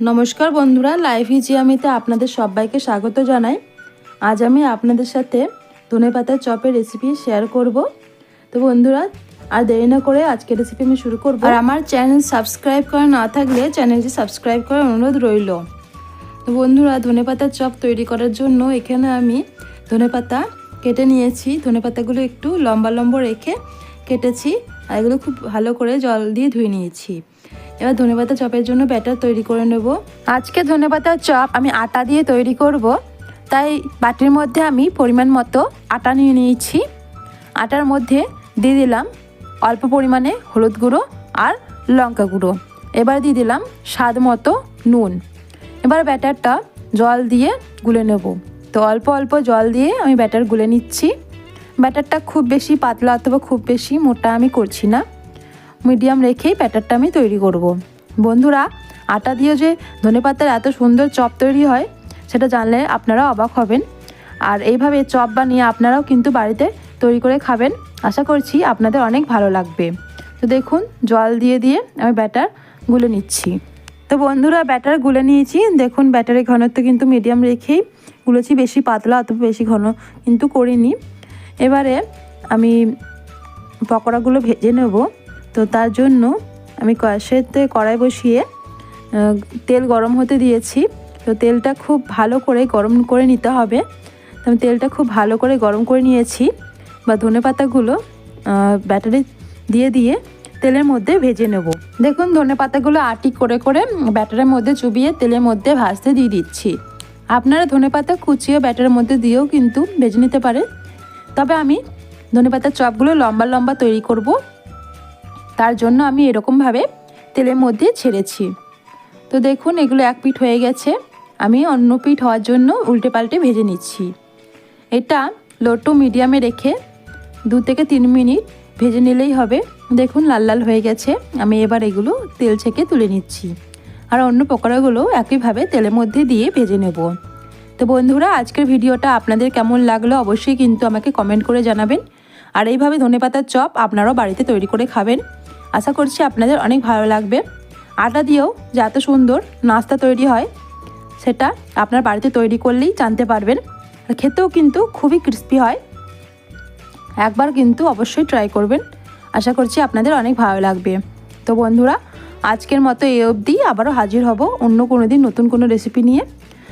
নমস্কার বন্ধুরা লাইফ ইজিয়ামিতে আপনাদের সবাইকে স্বাগত জানাই। আজ আমি আপনাদের সাথে ধনে পাতার চপের রেসিপি শেয়ার করব। তো বন্ধুরা আর দেরি না করে আজকে রেসিপি আমি শুরু করব। আর আমার চ্যানেল সাবস্ক্রাইব করা না থাকলে চ্যানেলটি সাবস্ক্রাইব করার অনুরোধ রইল। তো বন্ধুরা ধনে পাতার চপ তৈরি করার জন্য এখানে আমি ধনে পাতা কেটে নিয়েছি। ধনে পাতাগুলো একটু লম্বা লম্বা রেখে কেটেছি। আর এগুলো খুব ভালো করে জল দিয়ে ধুয়ে নিয়েছি। এবার ধনেপাতা চপের জন্য ব্যাটার তৈরি করে নেব। আজকে ধনেপাতার চপ আমি আটা দিয়ে তৈরি করব। তাই বাটির মধ্যে আমি পরিমাণ মতো আটা নিয়ে নিয়েছি। আটার মধ্যে দিয়ে দিলাম অল্প পরিমাণে হলুদ গুঁড়ো আর লঙ্কা গুঁড়ো। এবার দিয়ে দিলাম স্বাদ মতো নুন। এবার ব্যাটারটা জল দিয়ে গুলে নেব। তো অল্প অল্প জল দিয়ে আমি ব্যাটার গুলে নিচ্ছি। ব্যাটারটা খুব বেশি পাতলা অথবা খুব বেশি মোটা আমি করছি না। মিডিয়াম রেখেই ব্যাটারটা আমি তৈরি করব। বন্ধুরা, আটা দিয়ে যে ধনেপাতার এত সুন্দর চপ তৈরি হয়, সেটা জানলে আপনারা অবাক হবেন। আর এইভাবে চপ বানিয়ে আপনারাও কিন্তু বাড়িতে তৈরি করে খাবেন। আশা করছি আপনাদের অনেক ভালো লাগবে। তো দেখুন, জল দিয়ে দিয়ে আমি ব্যাটার গুলে নিচ্ছি। তো বন্ধুরা, ব্যাটার গুলে নিয়েছি। দেখুন, ব্যাটারের ঘনত্ব কিন্তু মিডিয়াম রেখেই গুলেছি। বেশি পাতলা অথবা বেশি ঘন কিন্তু করিনি। এবারে আমি পকোড়াগুলো ভেজে নেব। তো তার জন্য আমি কষেতে কড়াই বসিয়ে তেল গরম হতে দিয়েছি। তো তেলটা খুব ভালো করে গরম করে নিতে হবে। তো আমি তেলটা খুব ভালো করে গরম করে নিয়েছি বা ধনে পাতাগুলো ব্যাটারে দিয়ে দিয়ে তেলের মধ্যে ভেজে নেব। দেখুন ধনে পাতাগুলো আটি করে করে ব্যাটারের মধ্যে চুবিয়ে তেলের মধ্যে ভাজতে দিয়ে দিচ্ছি। আপনারা ধনে পাতা কুচিয়ে ব্যাটারের মধ্যে দিয়েও কিন্তু ভেজে নিতে পারেন। তবে আমি ধনে পাতার চপগুলো লম্বা লম্বা তৈরি করব। তার জন্য আমি এরকমভাবে তেলের মধ্যে ছেড়েছি। তো দেখুন, এগুলো এক পিঠ হয়ে গেছে। আমি অন্য পিঠ হওয়ার জন্য উল্টে পাল্টে ভেজে নিচ্ছি। এটা লো টু মিডিয়ামে রেখে দু থেকে তিন মিনিট ভেজে নিলেই হবে। দেখুন, লাল লাল হয়ে গেছে। আমি এবার এগুলো তেল ছেঁকে তুলে নিচ্ছি। আর অন্য পকোড়াগুলো একইভাবে তেলের মধ্যে দিয়ে ভেজে নেব। তো বন্ধুরা, আজকের ভিডিওটা আপনাদের কেমন লাগল অবশ্যই কিন্তু আমাকে কমেন্ট করে জানাবেন। আর এইভাবে ধনেপাতার চপ আপনারাও বাড়িতে তৈরি করে খাবেন। আশা করছি আপনাদের অনেক ভালো লাগবে। আটা দিয়েও যে এত সুন্দর নাস্তা তৈরি হয়, সেটা আপনার বাড়িতে তৈরি করলেই জানতে পারবেন। আর খেতেও কিন্তু খুবই ক্রিস্পি হয়। একবার কিন্তু অবশ্যই ট্রাই করবেন। আশা করছি আপনাদের অনেক ভালো লাগবে। তো বন্ধুরা, আজকের মতো এই অবধি আবারও হাজির হব অন্য কোনো দিন নতুন কোনো রেসিপি নিয়ে।